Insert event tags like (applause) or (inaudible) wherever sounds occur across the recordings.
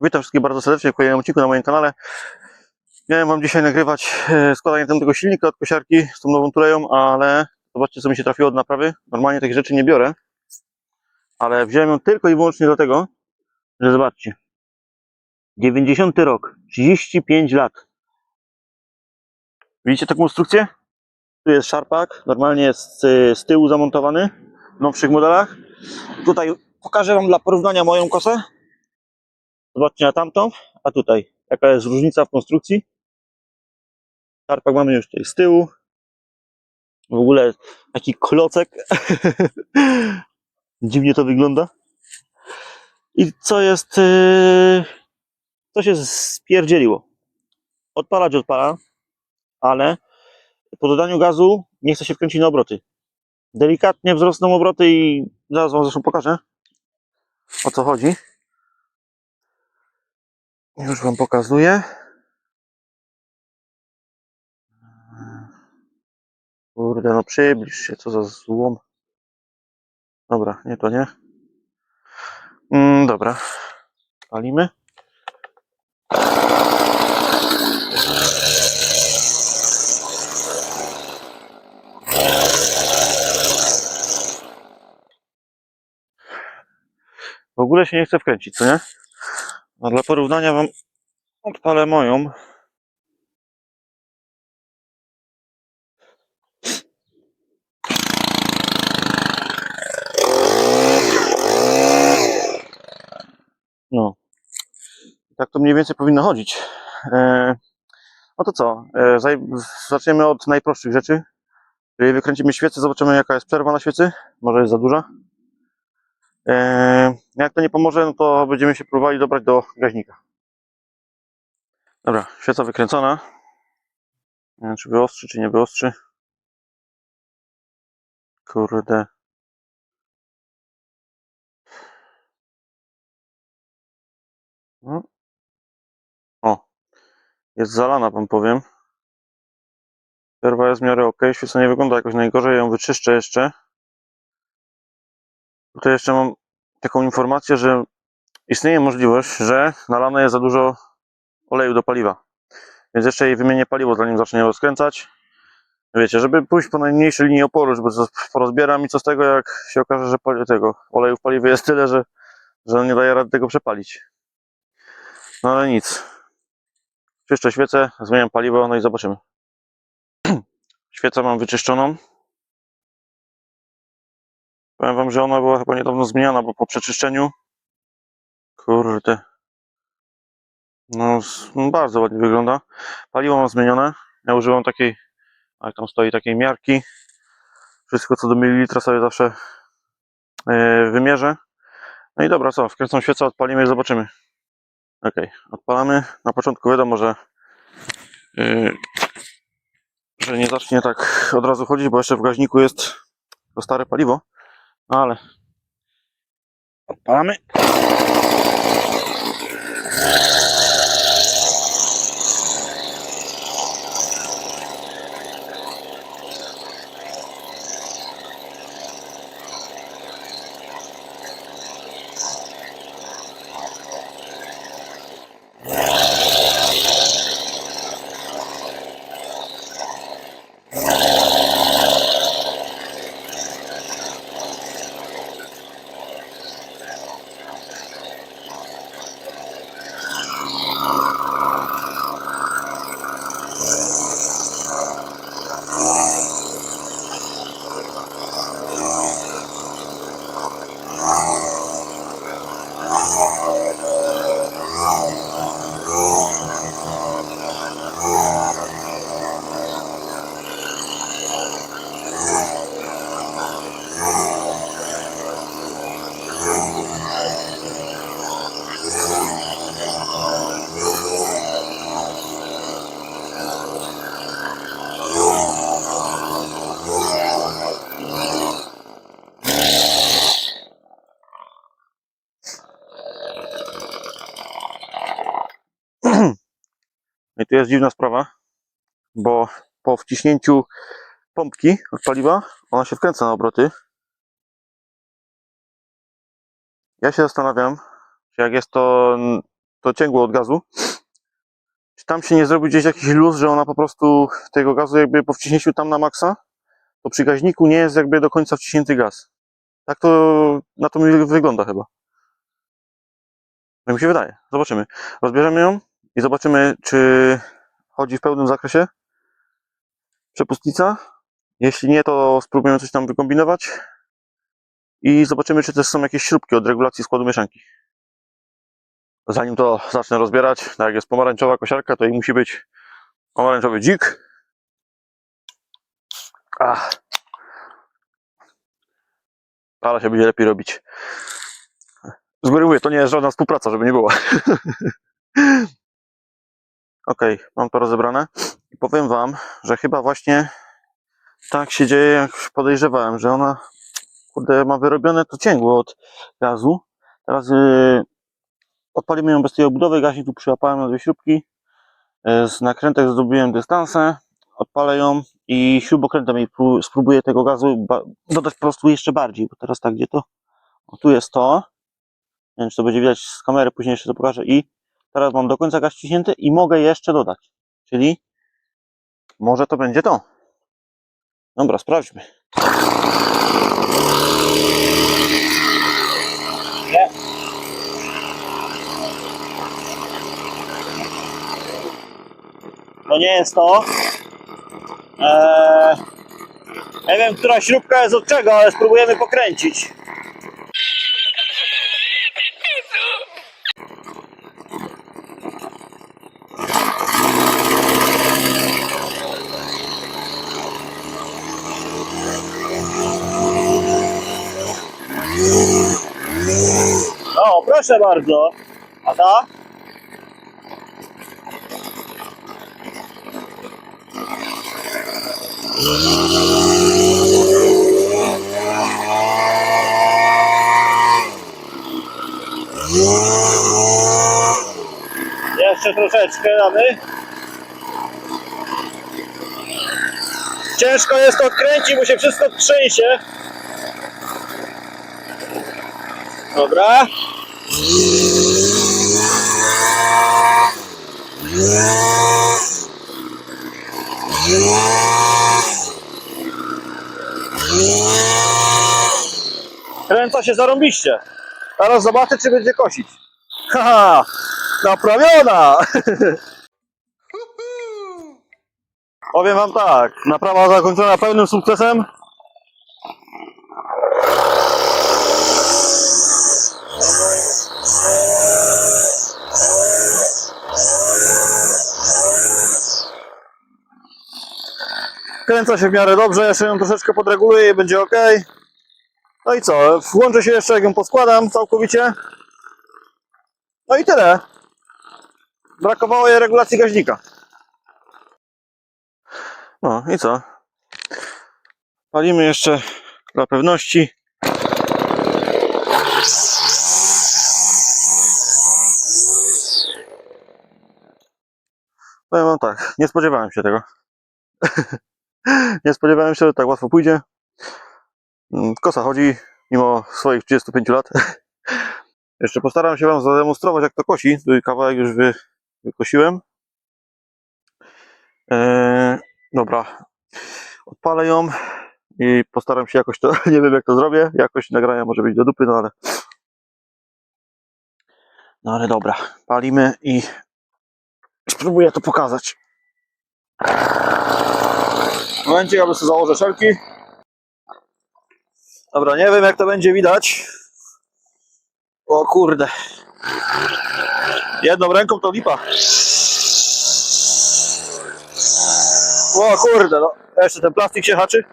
Witam wszystkich bardzo serdecznie w kolejnym odcinku na moim kanale. Miałem Wam dzisiaj nagrywać e, składanie tego silnika od kosiarki z tą nową tuleją, ale zobaczcie co mi się trafiło od naprawy. Normalnie takich rzeczy nie biorę, ale wziąłem ją tylko i wyłącznie dlatego, że zobaczcie. 90 rok, 35 lat. Widzicie taką konstrukcję? Tu jest szarpak, normalnie jest z, z tyłu zamontowany w nowszych modelach. Tutaj pokażę Wam dla porównania moją kosę. Zobaczcie na tamtą, a tutaj. Jaka jest różnica w konstrukcji. Tarpak mamy już tutaj z tyłu. W ogóle taki klocek. (laughs) Dziwnie to wygląda. I co jest... Yy... Co się spierdzieliło? Odpalać odpala, ale po dodaniu gazu nie chce się wkręcić na obroty. Delikatnie wzrosną obroty i zaraz Wam zresztą pokażę o co chodzi. Już Wam pokazuję. Kurde, no przybliż się, co za złom. Dobra, nie to nie. Mm, dobra, palimy. W ogóle się nie chce wkręcić, co nie? A dla porównania Wam odpalę moją. No. Tak to mniej więcej powinno chodzić. E, no to co? E, zaczniemy od najprostszych rzeczy. Jeżeli wykręcimy świecę, zobaczymy jaka jest przerwa na świecy. Może jest za duża. E, jak to nie pomoże, no to będziemy się próbowali dobrać do gaźnika. Dobra, świeca wykręcona. Nie wiem, czy wyostrzy, czy nie wyostrzy. Kurde. No. O, jest zalana, wam powiem. Przerwa jest w miarę ok, świeca nie wygląda jakoś najgorzej, ją wyczyszczę jeszcze. Tutaj jeszcze mam taką informację, że istnieje możliwość, że nalane jest za dużo oleju do paliwa. Więc jeszcze jej wymienię paliwo, zanim zacznę rozkręcać. Wiecie, żeby pójść po najmniejszej linii oporu, żeby porozbieram i co z tego, jak się okaże, że tego oleju w paliwie jest tyle, że, że nie daje rady tego przepalić. No ale nic. Czyszczę świecę, zmieniam paliwo, no i zobaczymy. (clears throat) Świecę mam wyczyszczoną. Powiem wam, że ona była chyba niedawno zmieniona, bo po przeczyszczeniu kurde no no, bardzo ładnie wygląda. Paliwo mam zmienione. Ja używam takiej, jak tam stoi, takiej miarki. Wszystko co do mililitra sobie zawsze yy, wymierzę. No i dobra, co, wkręcam świecę, odpalimy i zobaczymy. Ok, odpalamy. Na początku wiadomo, że, yy, że nie zacznie tak od razu chodzić, bo jeszcze w gaźniku jest to stare paliwo. Ale odpalamy. I tu jest dziwna sprawa, bo po wciśnięciu pompki od paliwa, ona się wkręca na obroty. Ja się zastanawiam, czy jak jest to to cięgło od gazu. Czy tam się nie zrobił gdzieś jakiś luz, że ona po prostu tego gazu jakby po wciśnięciu tam na maksa, to przy gaźniku nie jest jakby do końca wciśnięty gaz. Tak to na to mi wygląda chyba. Jak mi się wydaje. Zobaczymy. Rozbierzemy ją i zobaczymy, czy chodzi w pełnym zakresie przepustnica. Jeśli nie, to spróbujemy coś tam wykombinować. I zobaczymy, czy też są jakieś śrubki od regulacji składu mieszanki. Zanim to zacznę rozbierać, tak jak jest pomarańczowa kosiarka, to i musi być pomarańczowy dzik. Ach. Ale się będzie lepiej robić. Z góry mówię, to nie jest żadna współpraca, żeby nie było. (laughs) ok, mam to rozebrane. I powiem Wam, że chyba właśnie tak się dzieje, jak podejrzewałem, że ona kurde, ma wyrobione to cięgło od gazu. Teraz yy, odpalimy ją bez tej obudowy. Gaźnik tu przyłapałem na dwie śrubki. Yy, z nakrętek zrobiłem dystansę. Odpalę ją i śrubokrętem pró- spróbuję tego gazu dodać po prostu jeszcze bardziej. Bo teraz tak, gdzie to? O, tu jest to. Nie wiem, czy to będzie widać z kamery, później jeszcze to pokażę. I teraz mam do końca gaz wciśnięty i mogę jeszcze dodać. Czyli może to będzie to. Dobra, sprawdźmy. Nie. To nie jest to. Eee, nie wiem, która śrubka jest od czego, ale spróbujemy pokręcić. O, proszę bardzo. A ta? Jeszcze troszeczkę damy. Ciężko jest to odkręcić, bo się wszystko trzęsie. Dobra. Kręca się zarąbiście. Teraz zobaczę, czy będzie kosić. Haha, naprawiona! (laughs) Powiem wam tak, naprawa zakończona pełnym sukcesem. Kręca się w miarę dobrze, jeszcze ją troszeczkę podreguluję i będzie ok. No i co, włączę się jeszcze, jak ją poskładam całkowicie. No i tyle. Brakowało jej regulacji gaźnika. No i co? Palimy jeszcze dla pewności. Powiem wam tak, nie spodziewałem się tego. (laughs) nie spodziewałem się, że tak łatwo pójdzie. Mm, Kosa chodzi, mimo swoich 35 lat. (laughs) Jeszcze postaram się Wam zademonstrować, jak to kosi. Tu kawałek już wy, wykosiłem. Eee, dobra. Odpalę ją i postaram się jakoś to, (laughs) nie wiem jak to zrobię, jakoś nagrania może być do dupy, no ale no ale dobra, palimy i spróbuję to pokazać. Momencie, ja sobie założę szelki. Dobra, nie wiem jak to będzie widać. O kurde. Jedną ręką to lipa. O kurde, no. Jeszcze ten plastik się haczy.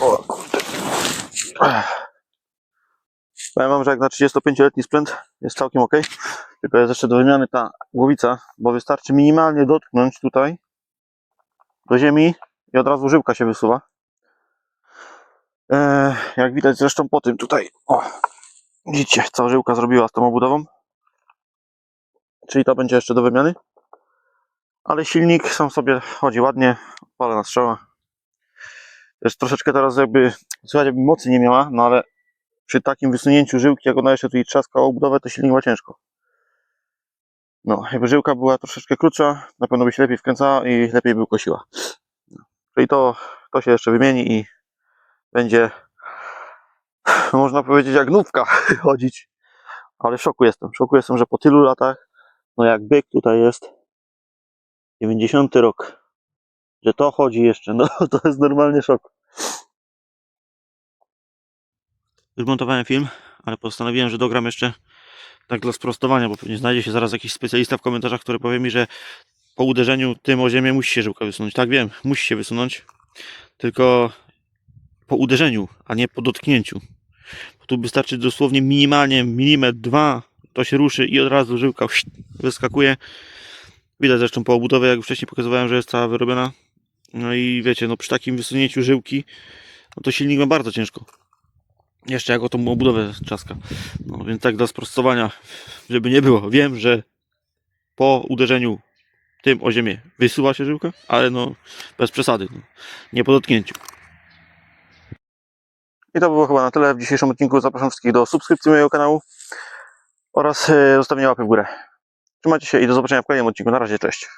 O. Powiem wam, że jak na 35-letni sprzęt jest całkiem ok. Tylko jest jeszcze do wymiany ta głowica, bo wystarczy minimalnie dotknąć tutaj do ziemi i od razu żyłka się wysuwa. Jak widać zresztą po tym tutaj, o, widzicie, cała żyłka zrobiła z tą obudową. Czyli to będzie jeszcze do wymiany. Ale silnik sam sobie chodzi ładnie, pala na strzała. Też troszeczkę teraz jakby, słuchaj, jakby mocy nie miała, no ale przy takim wysunięciu żyłki, jak ona jeszcze tu i trzaska o obudowę, to silnik ma ciężko. No, jakby żyłka była troszeczkę krótsza, na pewno by się lepiej wkręcała i lepiej by kosiła. No. Czyli to, to się jeszcze wymieni i będzie, można powiedzieć, jak nówka (laughs) chodzić. Ale w szoku jestem. W szoku jestem, że po tylu latach, no jak byk tutaj jest, 90 rok, że to chodzi jeszcze, no (laughs) to jest normalnie szok. Już montowałem film, ale postanowiłem, że dogram jeszcze tak dla sprostowania, bo pewnie znajdzie się zaraz jakiś specjalista w komentarzach, który powie mi, że po uderzeniu tym o ziemię musi się żyłka wysunąć. Tak wiem, musi się wysunąć, tylko po uderzeniu, a nie po dotknięciu. Bo tu wystarczy dosłownie minimalnie milimetr, dwa, to się ruszy i od razu żyłka wyskakuje. Widać zresztą po obudowie, jak wcześniej pokazywałem, że jest cała wyrobiona. No i wiecie, no przy takim wysunięciu żyłki, no to silnik ma bardzo ciężko. Jeszcze jak o tą obudowę trzaska. No więc tak dla sprostowania, żeby nie było. Wiem, że po uderzeniu tym o ziemię wysuwa się żyłka, ale no bez przesady. No. Nie po dotknięciu. I to było chyba na tyle w dzisiejszym odcinku. Zapraszam wszystkich do subskrypcji mojego kanału oraz e, zostawienia łapy w górę. Trzymajcie się i do zobaczenia w kolejnym odcinku. Na razie, cześć.